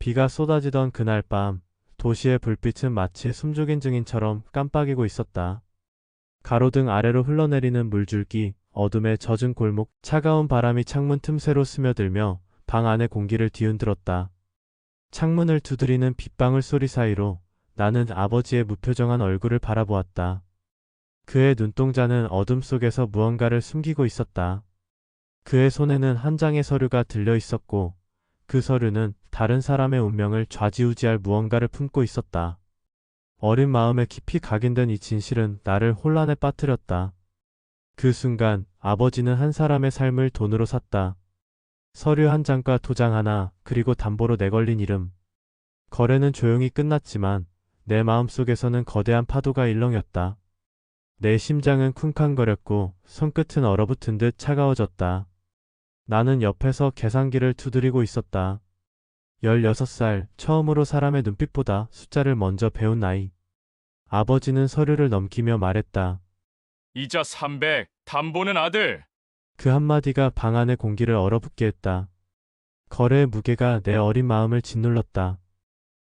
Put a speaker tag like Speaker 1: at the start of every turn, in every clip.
Speaker 1: 비가 쏟아지던 그날 밤, 도시의 불빛은 마치 숨죽인 증인처럼 깜빡이고 있었다. 가로등 아래로 흘러내리는 물줄기, 어둠에 젖은 골목, 차가운 바람이 창문 틈새로 스며들며 방 안의 공기를 뒤흔들었다. 창문을 두드리는 빗방울 소리 사이로 나는 아버지의 무표정한 얼굴을 바라보았다. 그의 눈동자는 어둠 속에서 무언가를 숨기고 있었다. 그의 손에는 한 장의 서류가 들려 있었고 그 서류는 다른 사람의 운명을 좌지우지할 무언가를 품고 있었다. 어린 마음에 깊이 각인된 이 진실은 나를 혼란에 빠뜨렸다. 그 순간 아버지는 한 사람의 삶을 돈으로 샀다. 서류 한 장과 도장 하나, 그리고 담보로 내걸린 이름. 거래는 조용히 끝났지만 내 마음속에서는 거대한 파도가 일렁였다. 내 심장은 쿵쾅거렸고 손끝은 얼어붙은 듯 차가워졌다. 나는 옆에서 계산기를 두드리고 있었다. 16살, 처음으로 사람의 눈빛보다 숫자를 먼저 배운 나이. 아버지는 서류를 넘기며 말했다.
Speaker 2: 이자 300, 담보는 아들.
Speaker 1: 그 한마디가 방 안의 공기를 얼어붙게 했다. 거래의 무게가 내 어린 마음을 짓눌렀다.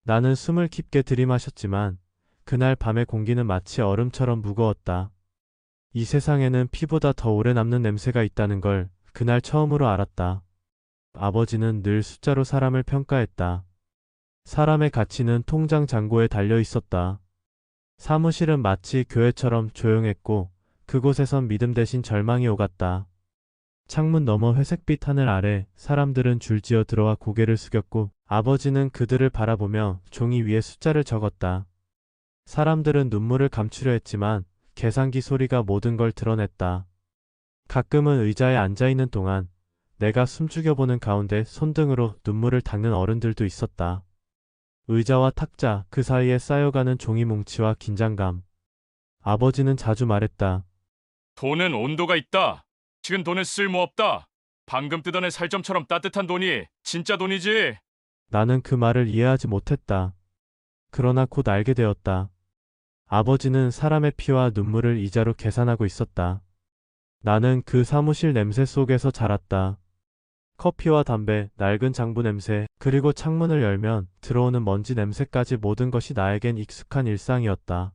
Speaker 1: 나는 숨을 깊게 들이마셨지만 그날 밤의 공기는 마치 얼음처럼 무거웠다. 이 세상에는 피보다 더 오래 남는 냄새가 있다는 걸 그날 처음으로 알았다. 아버지는 늘 숫자로 사람을 평가했다. 사람의 가치는 통장 잔고에 달려 있었다. 사무실은 마치 교회처럼 조용했고 그곳에선 믿음 대신 절망이 오갔다. 창문 너머 회색빛 하늘 아래 사람들은 줄지어 들어와 고개를 숙였고 아버지는 그들을 바라보며 종이 위에 숫자를 적었다. 사람들은 눈물을 감추려 했지만 계산기 소리가 모든 걸 드러냈다. 가끔은 의자에 앉아있는 동안 내가 숨죽여보는 가운데 손등으로 눈물을 닦는 어른들도 있었다. 의자와 탁자 그 사이에 쌓여가는 종이 뭉치와 긴장감. 아버지는 자주 말했다.
Speaker 2: 돈은 온도가 있다. 지금 돈은 쓸모없다. 방금 뜯어낸 살점처럼 따뜻한 돈이 진짜 돈이지.
Speaker 1: 나는 그 말을 이해하지 못했다. 그러나 곧 알게 되었다. 아버지는 사람의 피와 눈물을 이자로 계산하고 있었다. 나는 그 사무실 냄새 속에서 자랐다. 커피와 담배, 낡은 장부 냄새, 그리고 창문을 열면 들어오는 먼지 냄새까지 모든 것이 나에겐 익숙한 일상이었다.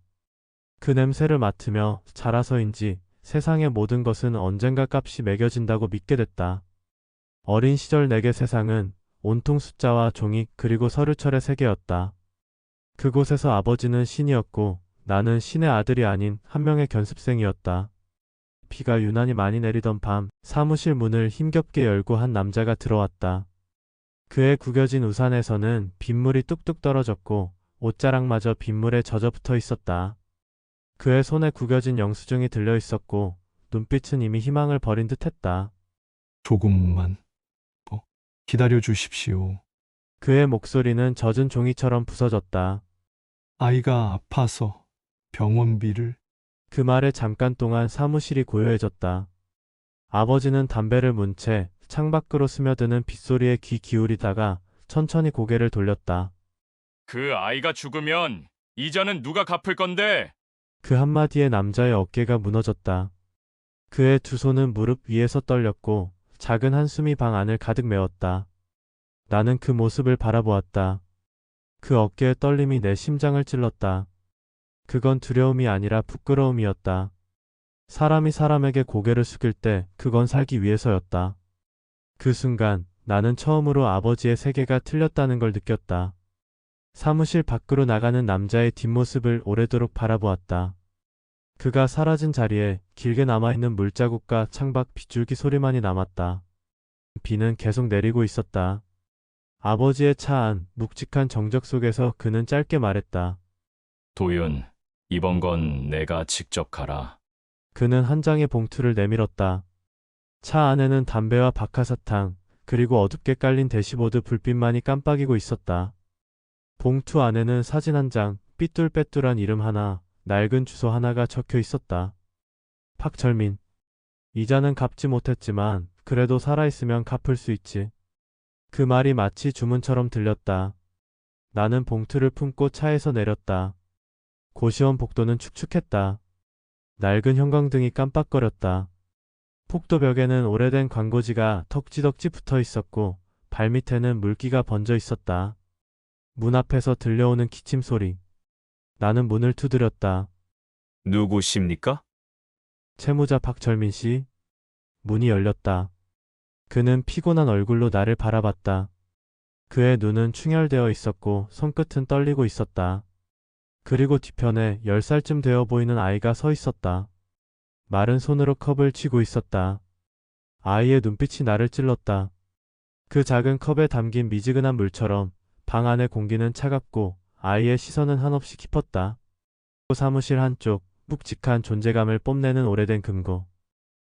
Speaker 1: 그 냄새를 맡으며 자라서인지 세상의 모든 것은 언젠가 값이 매겨진다고 믿게 됐다. 어린 시절 내게 세상은 온통 숫자와 종이 그리고 서류철의 세계였다. 그곳에서 아버지는 신이었고 나는 신의 아들이 아닌 한 명의 견습생이었다. 비가 유난히 많이 내리던 밤 사무실 문을 힘겹게 열고 한 남자가 들어왔다. 그의 구겨진 우산에서는 빗물이 뚝뚝 떨어졌고 옷자락마저 빗물에 젖어 붙어 있었다. 그의 손에 구겨진 영수증이 들려 있었고 눈빛은 이미 희망을 버린 듯 했다.
Speaker 3: 조금만 어, 기다려 주십시오.
Speaker 1: 그의 목소리는 젖은 종이처럼 부서졌다.
Speaker 3: 아이가 아파서 병원비를
Speaker 1: 그 말에 잠깐 동안 사무실이 고요해졌다. 아버지는 담배를 문 채 창밖으로 스며드는 빗소리에 귀 기울이다가 천천히 고개를 돌렸다.
Speaker 2: 그 아이가 죽으면 이자는 누가 갚을 건데?
Speaker 1: 그 한마디에 남자의 어깨가 무너졌다. 그의 두 손은 무릎 위에서 떨렸고 작은 한숨이 방 안을 가득 메웠다. 나는 그 모습을 바라보았다. 그 어깨의 떨림이 내 심장을 찔렀다. 그건 두려움이 아니라 부끄러움이었다. 사람이 사람에게 고개를 숙일 때 그건 살기 위해서였다. 그 순간 나는 처음으로 아버지의 세계가 틀렸다는 걸 느꼈다. 사무실 밖으로 나가는 남자의 뒷모습을 오래도록 바라보았다. 그가 사라진 자리에 길게 남아있는 물자국과 창밖 빗줄기 소리만이 남았다. 비는 계속 내리고 있었다. 아버지의 차 안 묵직한 정적 속에서 그는 짧게 말했다.
Speaker 2: 도윤, 이번 건 내가 직접 가라.
Speaker 1: 그는 한 장의 봉투를 내밀었다. 차 안에는 담배와 박하사탕, 그리고 어둡게 깔린 대시보드 불빛만이 깜빡이고 있었다. 봉투 안에는 사진 한 장, 삐뚤빼뚤한 이름 하나, 낡은 주소 하나가 적혀 있었다. 박철민. 이자는 갚지 못했지만 그래도 살아있으면 갚을 수 있지. 그 말이 마치 주문처럼 들렸다. 나는 봉투를 품고 차에서 내렸다. 고시원 복도는 축축했다. 낡은 형광등이 깜빡거렸다. 폭도 벽에는 오래된 광고지가 덕지덕지 붙어 있었고 발밑에는 물기가 번져 있었다. 문 앞에서 들려오는 기침 소리. 나는 문을 두드렸다.
Speaker 4: 누구십니까?
Speaker 1: 채무자 박철민 씨. 문이 열렸다. 그는 피곤한 얼굴로 나를 바라봤다. 그의 눈은 충혈되어 있었고 손끝은 떨리고 있었다. 그리고 뒤편에 10살쯤 되어 보이는 아이가 서 있었다. 마른 손으로 컵을 쥐고 있었다. 아이의 눈빛이 나를 찔렀다. 그 작은 컵에 담긴 미지근한 물처럼 방 안의 공기는 차갑고 아이의 시선은 한없이 깊었다. 사무실 한쪽 묵직한 존재감을 뽐내는 오래된 금고.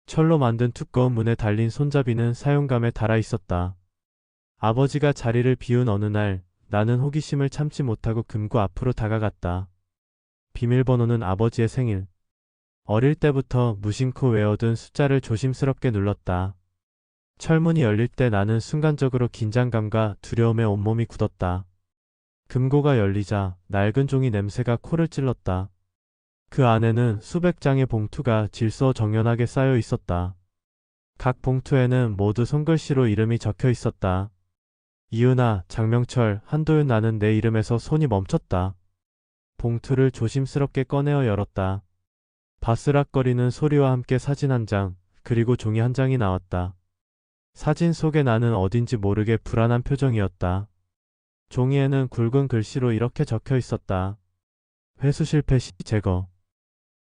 Speaker 1: 철로 만든 두꺼운 문에 달린 손잡이는 사용감에 달아 있었다. 아버지가 자리를 비운 어느 날 나는 호기심을 참지 못하고 금고 앞으로 다가갔다. 비밀번호는 아버지의 생일. 어릴 때부터 무심코 외워둔 숫자를 조심스럽게 눌렀다. 철문이 열릴 때 나는 순간적으로 긴장감과 두려움에 온몸이 굳었다. 금고가 열리자 낡은 종이 냄새가 코를 찔렀다. 그 안에는 수백 장의 봉투가 질서 정연하게 쌓여 있었다. 각 봉투에는 모두 손글씨로 이름이 적혀 있었다. 이은아, 장명철, 한도윤 나는 내 이름에서 손이 멈췄다. 봉투를 조심스럽게 꺼내어 열었다. 바스락거리는 소리와 함께 사진 한 장, 그리고 종이 한 장이 나왔다. 사진 속에 나는 어딘지 모르게 불안한 표정이었다. 종이에는 굵은 글씨로 이렇게 적혀 있었다. 회수 실패 시 제거.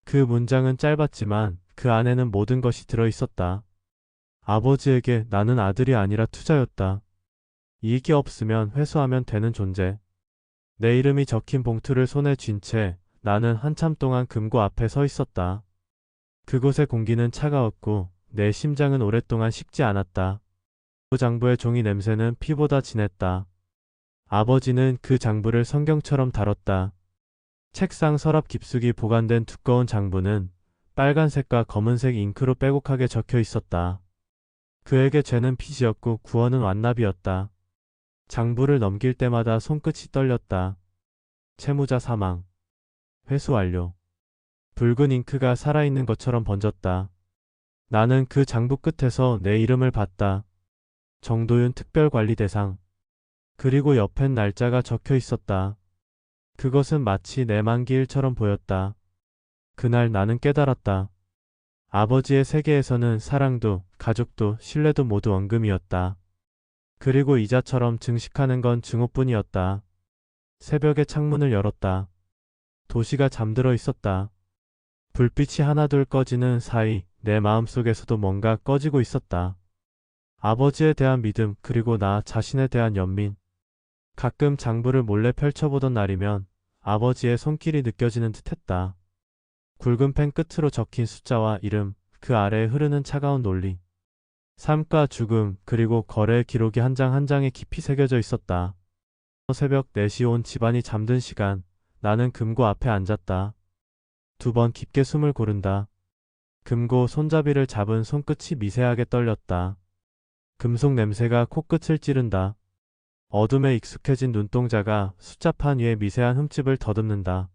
Speaker 1: 그 문장은 짧았지만 그 안에는 모든 것이 들어 있었다. 아버지에게 나는 아들이 아니라 투자였다. 이익이 없으면 회수하면 되는 존재. 내 이름이 적힌 봉투를 손에 쥔 채 나는 한참 동안 금고 앞에 서 있었다. 그곳의 공기는 차가웠고 내 심장은 오랫동안 식지 않았다. 그 장부의 종이 냄새는 피보다 진했다. 아버지는 그 장부를 성경처럼 다뤘다. 책상 서랍 깊숙이 보관된 두꺼운 장부는 빨간색과 검은색 잉크로 빼곡하게 적혀 있었다. 그에게 죄는 빚이었고 구원은 완납이었다. 장부를 넘길 때마다 손끝이 떨렸다. 채무자 사망. 회수 완료. 붉은 잉크가 살아있는 것처럼 번졌다. 나는 그 장부 끝에서 내 이름을 봤다. 정도윤 특별관리 대상. 그리고 옆엔 날짜가 적혀 있었다. 그것은 마치 내 만기일처럼 보였다. 그날 나는 깨달았다. 아버지의 세계에서는 사랑도, 가족도, 신뢰도 모두 원금이었다. 그리고 이자처럼 증식하는 건 증오뿐이었다. 새벽에 창문을 열었다. 도시가 잠들어 있었다. 불빛이 하나둘 꺼지는 사이 내 마음속에서도 뭔가 꺼지고 있었다. 아버지에 대한 믿음 그리고 나 자신에 대한 연민. 가끔 장부를 몰래 펼쳐보던 날이면 아버지의 손길이 느껴지는 듯했다. 굵은 펜 끝으로 적힌 숫자와 이름, 그 아래에 흐르는 차가운 논리. 삶과 죽음, 그리고 거래의 기록이 한 장 한 장에 깊이 새겨져 있었다. 새벽 4시 온 집안이 잠든 시간, 나는 금고 앞에 앉았다. 두 번 깊게 숨을 고른다. 금고 손잡이를 잡은 손끝이 미세하게 떨렸다. 금속 냄새가 코끝을 찌른다. 어둠에 익숙해진 눈동자가 숫자판 위에 미세한 흠집을 더듬는다.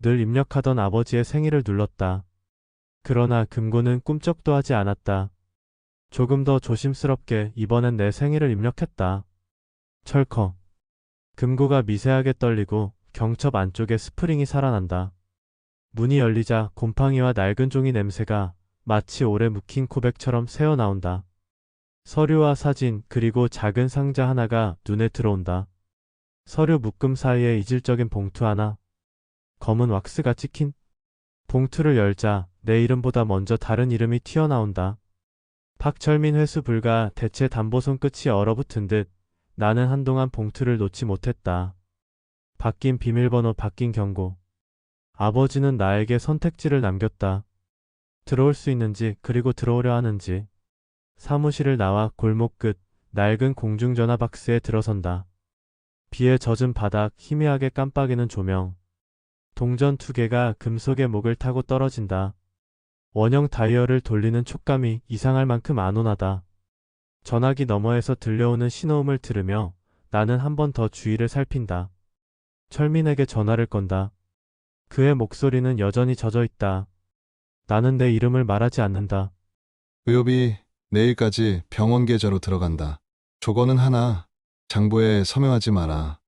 Speaker 1: 늘 입력하던 아버지의 생일을 눌렀다. 그러나 금고는 꿈쩍도 하지 않았다. 조금 더 조심스럽게 이번엔 내 생일을 입력했다. 철컥. 금고가 미세하게 떨리고 경첩 안쪽에 스프링이 살아난다. 문이 열리자 곰팡이와 낡은 종이 냄새가 마치 오래 묵힌 고백처럼 새어나온다. 서류와 사진 그리고 작은 상자 하나가 눈에 들어온다. 서류 묶음 사이에 이질적인 봉투 하나. 검은 왁스가 찍힌 봉투를 열자 내 이름보다 먼저 다른 이름이 튀어나온다. 박철민 회수 불가 대체 담보 손끝이 얼어붙은 듯 나는 한동안 봉투를 놓지 못했다. 바뀐 비밀번호 바뀐 경고. 아버지는 나에게 선택지를 남겼다. 들어올 수 있는지 그리고 들어오려 하는지. 사무실을 나와 골목 끝 낡은 공중전화 박스에 들어선다. 비에 젖은 바닥 희미하게 깜빡이는 조명. 동전 두 개가 금속의 목을 타고 떨어진다. 원형 다이얼을 돌리는 촉감이 이상할 만큼 안온하다. 전화기 너머에서 들려오는 신호음을 들으며 나는 한 번 더 주위를 살핀다. 철민에게 전화를 건다. 그의 목소리는 여전히 젖어 있다. 나는 내 이름을 말하지 않는다.
Speaker 5: 의협이 내일까지 병원 계좌로 들어간다. 조건은 하나, 장부에 서명하지 마라.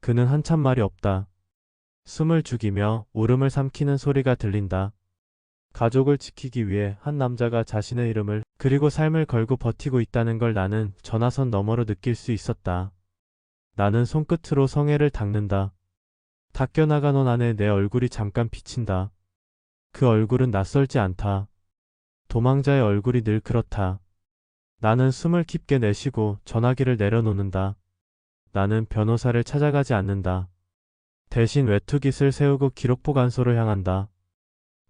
Speaker 1: 그는 한참 말이 없다. 숨을 죽이며 울음을 삼키는 소리가 들린다. 가족을 지키기 위해 한 남자가 자신의 이름을 그리고 삶을 걸고 버티고 있다는 걸 나는 전화선 너머로 느낄 수 있었다. 나는 손끝으로 성애를 닦는다. 닦여나간 옷 안에 내 얼굴이 잠깐 비친다. 그 얼굴은 낯설지 않다. 도망자의 얼굴이 늘 그렇다. 나는 숨을 깊게 내쉬고 전화기를 내려놓는다. 나는 변호사를 찾아가지 않는다. 대신 외투깃을 세우고 기록 보관소로 향한다.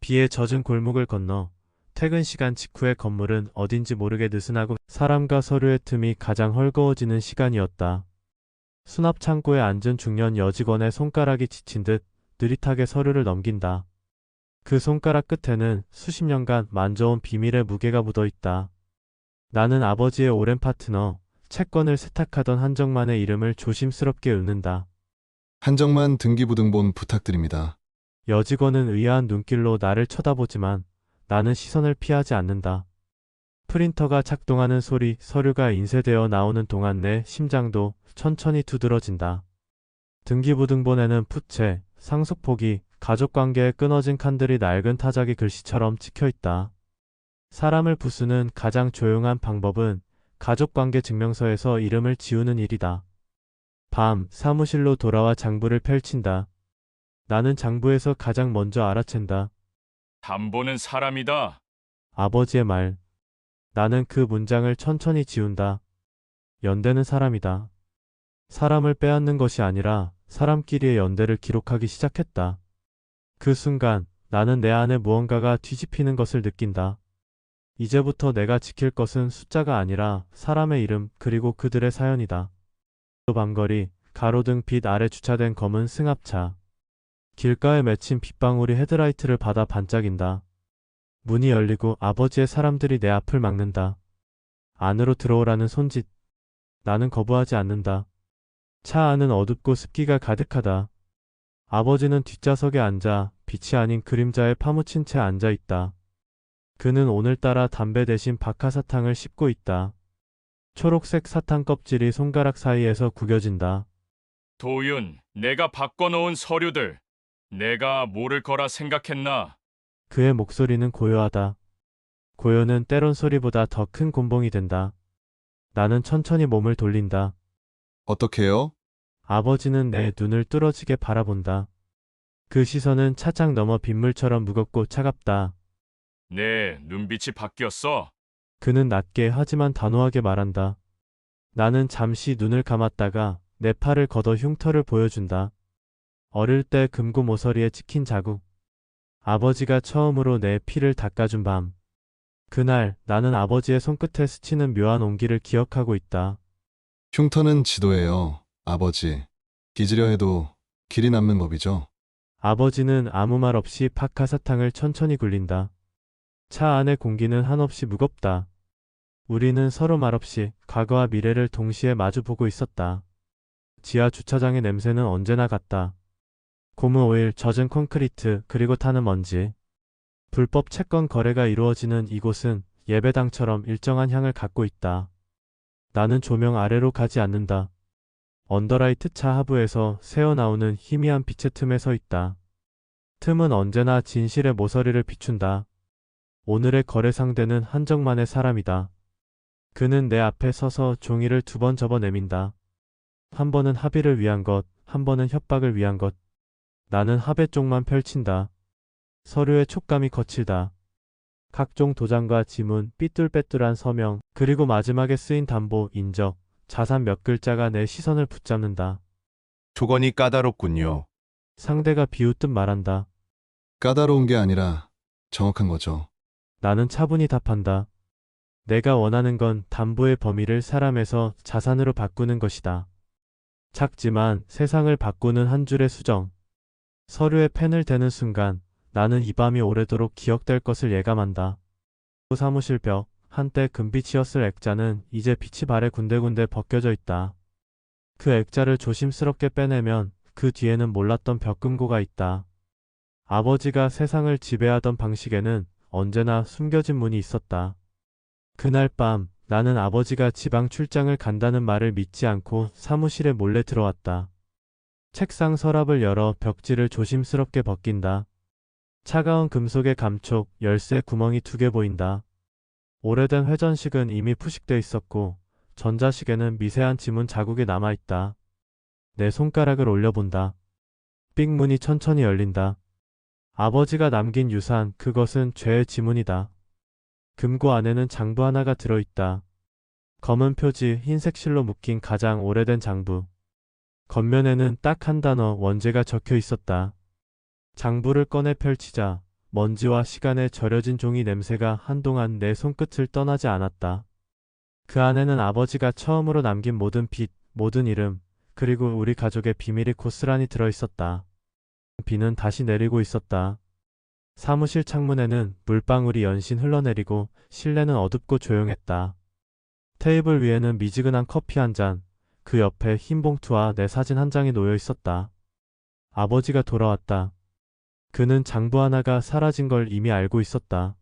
Speaker 1: 비에 젖은 골목을 건너 퇴근 시간 직후의 건물은 어딘지 모르게 느슨하고 사람과 서류의 틈이 가장 헐거워지는 시간이었다. 수납 창고에 앉은 중년 여직원의 손가락이 지친 듯 느릿하게 서류를 넘긴다. 그 손가락 끝에는 수십 년간 만져온 비밀의 무게가 묻어 있다. 나는 아버지의 오랜 파트너, 채권을 세탁하던 한정만의 이름을 조심스럽게 읊는다.
Speaker 5: 한정만 등기부등본 부탁드립니다.
Speaker 1: 여직원은 의아한 눈길로 나를 쳐다보지만 나는 시선을 피하지 않는다. 프린터가 작동하는 소리, 서류가 인쇄되어 나오는 동안 내 심장도 천천히 두드러진다. 등기부등본에는 푸체, 상속 포기, 가족관계에 끊어진 칸들이 낡은 타자기 글씨처럼 찍혀 있다. 사람을 부수는 가장 조용한 방법은 가족관계 증명서에서 이름을 지우는 일이다. 밤, 사무실로 돌아와 장부를 펼친다. 나는 장부에서 가장 먼저 알아챈다.
Speaker 2: 담보는 사람이다.
Speaker 1: 아버지의 말. 나는 그 문장을 천천히 지운다. 연대는 사람이다. 사람을 빼앗는 것이 아니라 사람끼리의 연대를 기록하기 시작했다. 그 순간 나는 내 안에 무언가가 뒤집히는 것을 느낀다. 이제부터 내가 지킬 것은 숫자가 아니라 사람의 이름 그리고 그들의 사연이다. 밤거리, 가로등 빛 아래 주차된 검은 승합차. 길가에 맺힌 빗방울이 헤드라이트를 받아 반짝인다. 문이 열리고 아버지의 사람들이 내 앞을 막는다. 안으로 들어오라는 손짓. 나는 거부하지 않는다. 차 안은 어둡고 습기가 가득하다. 아버지는 뒷좌석에 앉아 빛이 아닌 그림자에 파묻힌 채 앉아 있다. 그는 오늘따라 담배 대신 박하사탕을 씹고 있다. 초록색 사탕 껍질이 손가락 사이에서 구겨진다.
Speaker 2: 도윤, 내가 바꿔놓은 서류들. 내가 모를 거라 생각했나?
Speaker 1: 그의 목소리는 고요하다. 고요는 때론 소리보다 더 큰 곤봉이 된다. 나는 천천히 몸을 돌린다.
Speaker 5: 어떻게요?
Speaker 1: 아버지는 내 눈을 뚫어지게 바라본다. 그 시선은 차창 너머 빗물처럼 무겁고 차갑다.
Speaker 2: 내 눈빛이 바뀌었어.
Speaker 1: 그는 낮게 하지만 단호하게 말한다. 나는 잠시 눈을 감았다가 내 팔을 걷어 흉터를 보여준다. 어릴 때 금고 모서리에 찍힌 자국. 아버지가 처음으로 내 피를 닦아준 밤. 그날 나는 아버지의 손끝에 스치는 묘한 온기를 기억하고 있다.
Speaker 5: 흉터는 지도예요, 아버지. 잊으려 해도 길이 남는 법이죠.
Speaker 1: 아버지는 아무 말 없이 파카사탕을 천천히 굴린다. 차 안의 공기는 한없이 무겁다. 우리는 서로 말없이 과거와 미래를 동시에 마주보고 있었다. 지하 주차장의 냄새는 언제나 같다. 고무 오일, 젖은 콘크리트, 그리고 타는 먼지. 불법 채권 거래가 이루어지는 이곳은 예배당처럼 일정한 향을 갖고 있다. 나는 조명 아래로 가지 않는다. 언더라이트 차 하부에서 새어나오는 희미한 빛의 틈에 서 있다. 틈은 언제나 진실의 모서리를 비춘다. 오늘의 거래 상대는 한정만의 사람이다. 그는 내 앞에 서서 종이를 두 번 접어 내민다. 한 번은 합의를 위한 것, 한 번은 협박을 위한 것. 나는 합의 쪽만 펼친다. 서류의 촉감이 거칠다. 각종 도장과 지문, 삐뚤빼뚤한 서명, 그리고 마지막에 쓰인 담보, 인적, 자산 몇 글자가 내 시선을 붙잡는다.
Speaker 6: 조건이 까다롭군요.
Speaker 1: 상대가 비웃듯 말한다.
Speaker 5: 까다로운 게 아니라 정확한 거죠.
Speaker 1: 나는 차분히 답한다. 내가 원하는 건 담보의 범위를 사람에서 자산으로 바꾸는 것이다. 작지만 세상을 바꾸는 한 줄의 수정. 서류에 펜을 대는 순간 나는 이 밤이 오래도록 기억될 것을 예감한다. 사무실 벽, 한때 금빛이었을 액자는 이제 빛이 발에 군데군데 벗겨져 있다. 그 액자를 조심스럽게 빼내면 그 뒤에는 몰랐던 벽금고가 있다. 아버지가 세상을 지배하던 방식에는 언제나 숨겨진 문이 있었다. 그날 밤 나는 아버지가 지방 출장을 간다는 말을 믿지 않고 사무실에 몰래 들어왔다. 책상 서랍을 열어 벽지를 조심스럽게 벗긴다. 차가운 금속의 감촉, 열쇠 구멍이 두 개 보인다. 오래된 회전식은 이미 푸식돼 있었고, 전자식에는 미세한 지문 자국이 남아있다. 내 손가락을 올려본다. 삑문이 천천히 열린다. 아버지가 남긴 유산, 그것은 죄의 지문이다. 금고 안에는 장부 하나가 들어있다. 검은 표지, 흰색 실로 묶인 가장 오래된 장부. 겉면에는 딱 한 단어 원제가 적혀 있었다. 장부를 꺼내 펼치자 먼지와 시간에 절여진 종이 냄새가 한동안 내 손끝을 떠나지 않았다. 그 안에는 아버지가 처음으로 남긴 모든 빛, 모든 이름, 그리고 우리 가족의 비밀이 고스란히 들어있었다. 비는 다시 내리고 있었다. 사무실 창문에는 물방울이 연신 흘러내리고 실내는 어둡고 조용했다. 테이블 위에는 미지근한 커피 한 잔, 그 옆에 흰 봉투와 내 사진 한 장이 놓여 있었다. 아버지가 돌아왔다. 그는 장부 하나가 사라진 걸 이미 알고 있었다.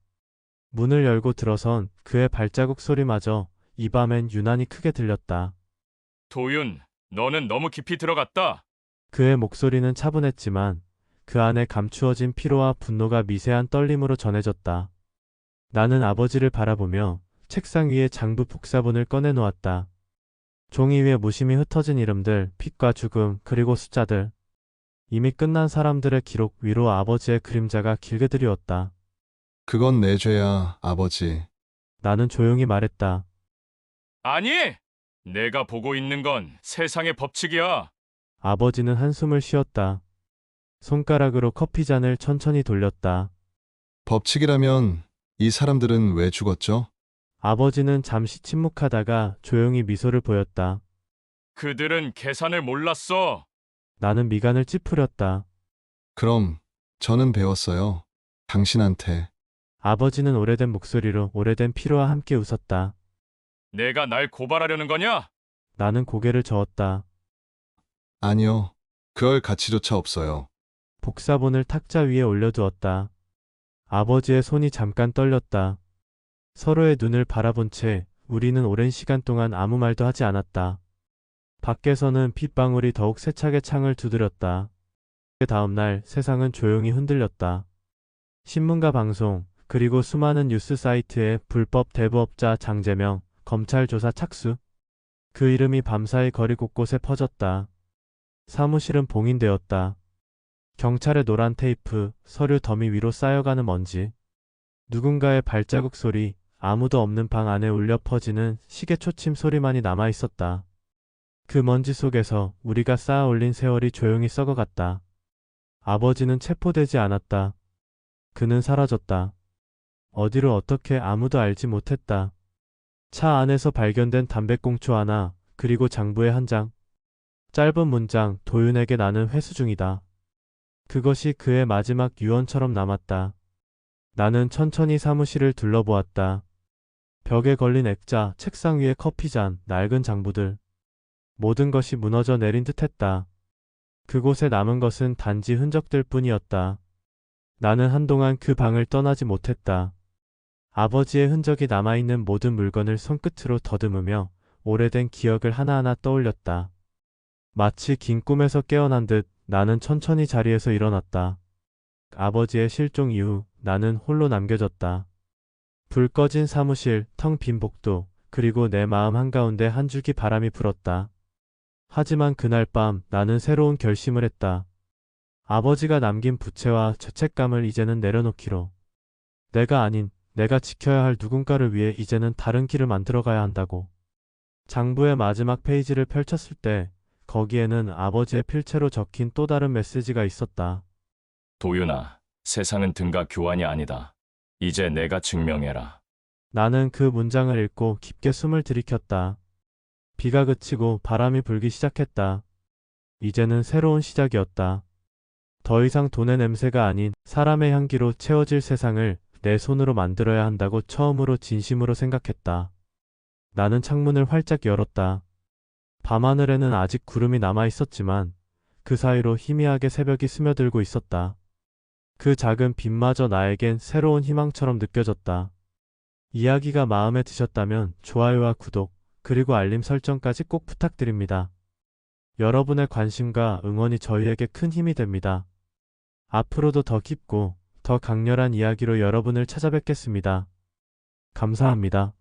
Speaker 1: 문을 열고 들어선 그의 발자국 소리마저 이 밤엔 유난히 크게 들렸다.
Speaker 2: 도윤, 너는 너무 깊이 들어갔다.
Speaker 1: 그의 목소리는 차분했지만 그 안에 감추어진 피로와 분노가 미세한 떨림으로 전해졌다. 나는 아버지를 바라보며 책상 위에 장부 복사본을 꺼내놓았다. 종이 위에 무심히 흩어진 이름들, 핏과 죽음, 그리고 숫자들. 이미 끝난 사람들의 기록 위로 아버지의 그림자가 길게 드리웠다.
Speaker 5: 그건 내 죄야, 아버지.
Speaker 1: 나는 조용히 말했다.
Speaker 2: 아니! 내가 보고 있는 건 세상의 법칙이야.
Speaker 1: 아버지는 한숨을 쉬었다. 손가락으로 커피잔을 천천히 돌렸다.
Speaker 5: 법칙이라면 이 사람들은 왜 죽었죠?
Speaker 1: 아버지는 잠시 침묵하다가 조용히 미소를 보였다.
Speaker 2: 그들은 계산을 몰랐어.
Speaker 1: 나는 미간을 찌푸렸다.
Speaker 5: 그럼 저는 배웠어요. 당신한테.
Speaker 1: 아버지는 오래된 목소리로 오래된 피로와 함께 웃었다.
Speaker 2: 내가 날 고발하려는 거냐?
Speaker 1: 나는 고개를 저었다.
Speaker 5: 아니요. 그럴 가치조차 없어요.
Speaker 1: 복사본을 탁자 위에 올려두었다. 아버지의 손이 잠깐 떨렸다. 서로의 눈을 바라본 채 우리는 오랜 시간 동안 아무 말도 하지 않았다. 밖에서는 빗방울이 더욱 세차게 창을 두드렸다. 그 다음날 세상은 조용히 흔들렸다. 신문과 방송, 그리고 수많은 뉴스 사이트에 불법 대부업자 장재명, 검찰 조사 착수. 그 이름이 밤사이 거리 곳곳에 퍼졌다. 사무실은 봉인되었다. 경찰의 노란 테이프, 서류 더미 위로 쌓여가는 먼지. 누군가의 발자국 소리, 아무도 없는 방 안에 울려 퍼지는 시계 초침 소리만이 남아 있었다. 그 먼지 속에서 우리가 쌓아 올린 세월이 조용히 썩어갔다. 아버지는 체포되지 않았다. 그는 사라졌다. 어디로 어떻게 아무도 알지 못했다. 차 안에서 발견된 담배꽁초 하나, 그리고 장부의 한 장. 짧은 문장, 도윤에게 나는 회수 중이다. 그것이 그의 마지막 유언처럼 남았다. 나는 천천히 사무실을 둘러보았다. 벽에 걸린 액자, 책상 위에 커피잔, 낡은 장부들. 모든 것이 무너져 내린 듯 했다. 그곳에 남은 것은 단지 흔적들 뿐이었다. 나는 한동안 그 방을 떠나지 못했다. 아버지의 흔적이 남아있는 모든 물건을 손끝으로 더듬으며 오래된 기억을 하나하나 떠올렸다. 마치 긴 꿈에서 깨어난 듯 나는 천천히 자리에서 일어났다. 아버지의 실종 이후 나는 홀로 남겨졌다. 불 꺼진 사무실, 텅 빈 복도, 그리고 내 마음 한가운데 한 줄기 바람이 불었다. 하지만 그날 밤 나는 새로운 결심을 했다. 아버지가 남긴 부채와 죄책감을 이제는 내려놓기로. 내가 아닌 내가 지켜야 할 누군가를 위해 이제는 다른 길을 만들어 가야 한다고. 장부의 마지막 페이지를 펼쳤을 때 거기에는 아버지의 필체로 적힌 또 다른 메시지가 있었다.
Speaker 2: 도윤아, 세상은 등가 교환이 아니다. 이제 내가 증명해라.
Speaker 1: 나는 그 문장을 읽고 깊게 숨을 들이켰다. 비가 그치고 바람이 불기 시작했다. 이제는 새로운 시작이었다. 더 이상 돈의 냄새가 아닌 사람의 향기로 채워질 세상을 내 손으로 만들어야 한다고 처음으로 진심으로 생각했다. 나는 창문을 활짝 열었다. 밤하늘에는 아직 구름이 남아 있었지만 그 사이로 희미하게 새벽이 스며들고 있었다. 그 작은 빛마저 나에겐 새로운 희망처럼 느껴졌다. 이야기가 마음에 드셨다면 좋아요와 구독, 그리고 알림 설정까지 꼭 부탁드립니다. 여러분의 관심과 응원이 저희에게 큰 힘이 됩니다. 앞으로도 더 깊고 더 강렬한 이야기로 여러분을 찾아뵙겠습니다. 감사합니다.